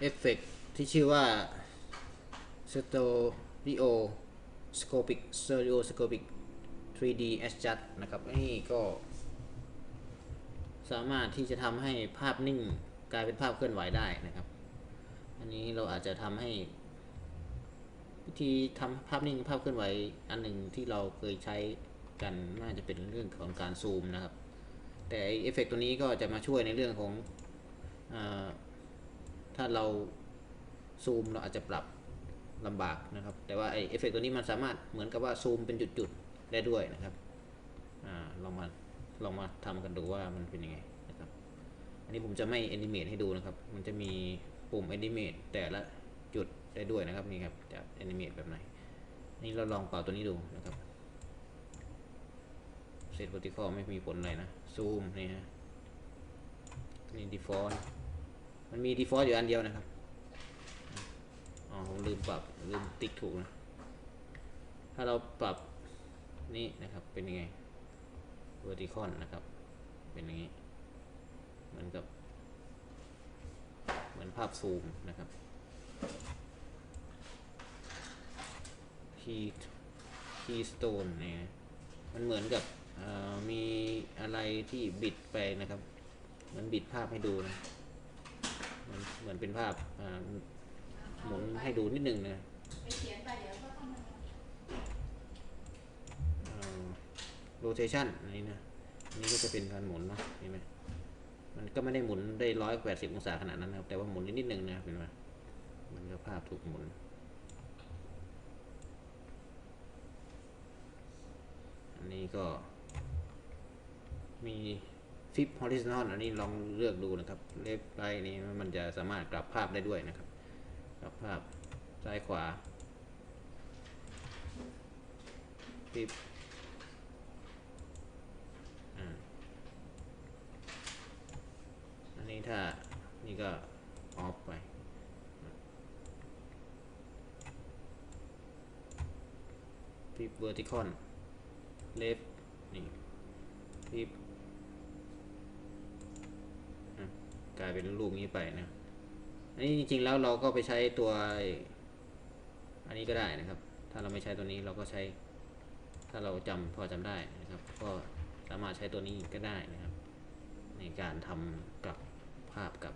เอฟเฟกที่ชื่อว่า Stereo Scopic Stereoscopic 3D Adjust นะครับนี่ก็สามารถที่จะทำให้ภาพนิ่งกลายเป็นภาพเคลื่อนไหวได้นะครับ อันนี้เราอาจจะทำให้วิธีทำภาพนิ่งภาพเคลื่อนไหวอันหนึ่งที่เราเคยใช้กันน่าจะเป็นเรื่องของการซูมนะครับ แต่อ้เอฟเฟกต์ตัวนี้ก็จะมาช่วยในเรื่องของอ ถ้าเราซูมเราอาจจะปรับลำบากนะครับ แต่ว่าไอเอฟเฟกต์ตัวนี้มันสามารถเหมือนกับว่าซูมเป็นจุดๆได้ด้วยนะครับอาลองมาลองมาทำกันดูว่ามันเป็นยังไงนะครับ อันนี้ผมจะไม่แอนิเมตให้ดูนะครับ มันจะมีปุ่มแอนิเมตแต่ละจุดได้ด้วยนะครับนี่ครับจะแอนิเมตแบบไหนนี่เราลองเป่าตัวนี้ดูนะครับเซต vertical ไม่มีผลอะไรนะซูมนี่ฮะนี่ default มันมี default อยู่อันเดียวนะครับ อ๋อผมลืมปรับลืมติ๊กถูกนะ ถ้าเราปรับนี่นะครับเป็นยังไง vertical นะครับ เป็นอย่างนี้ เหมือนกับ เหมือนภาพซูมนะครับ key keystone เนี่ยมันเหมือนกับมีอะไรที่บิดไปนะครับ มันบิดภาพให้ดูนะ เหมือนเป็นภาพอ่าหมุนให้ดูนิดนึงนะไปเขียนไปเดี๋ยวก็ต้องมาเอ่อ rotation อันนี้นะอันนี้ก็จะเป็นการหมุนเนาะเห็นไหมมันก็ไม่ได้หมุนได้ร้อยแปดสิบองศาขนาดนั้นนะครับ แต่ว่าหมุนนิดนึงนะครับเห็นไหมมันก็ภาพถูกหมุนอันนี้ก็มี ฟิป horizontal อันนี้ลองเลือกดูนะครับ เลฟไ i นี้มันจะสามารถกลับภาพได้ด้วยนะครับ กลับภาพซ้ายขวาฟิปอันนี้ถ้านี่ก็ออฟไปฟิป vertical left นี่ฟิปกลายเป็นรูปนี้ไปนะอันนี้จริงๆแล้วเราก็ไปใช้ตัวอันนี้ก็ได้นะครับ ถ้าเราไม่ใช้ตัวนี้เราก็ใช้ ถ้าเราจำพอจำได้นะครับ ก็สามารถใช้ตัวนี้ก็ได้นะครับ ในการทำกับภาพกับ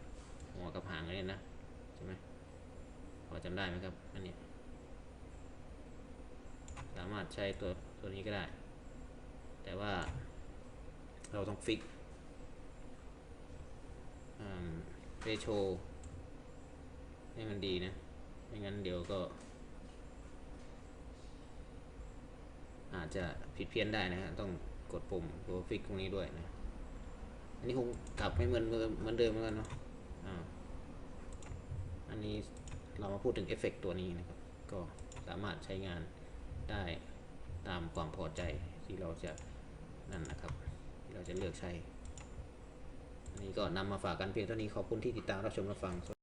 หัวกับหางอะไรนะใช่ไหมพอจำได้ไหมครับอันนี้สามารถใช้ตัวตัวนี้ก็ได้ แต่ว่าเราต้องฟิก เรโชให้มันดีนะ ไม่งั้นเดี๋ยวก็ อาจจะผิดเพี้ยนได้นะฮะ ต้องกดปุ่มตัวฟิกตรงนี้ด้วยนะ อันนี้คงกลับไม่เหมือนเหมือนเดิมเหมือนกันเนาะอ่าอันนี้เรามาพูดถึงเอฟเฟกต์ตัวนี้นะครับ ก็สามารถใช้งานได้ตามความพอใจที่เราจะนั่นนะครับ ที่เราจะเลือกใช้ นี่ก็นำมาฝากกันเพียงเท่านี้ขอบคุณที่ติดตามรับชมรับฟัง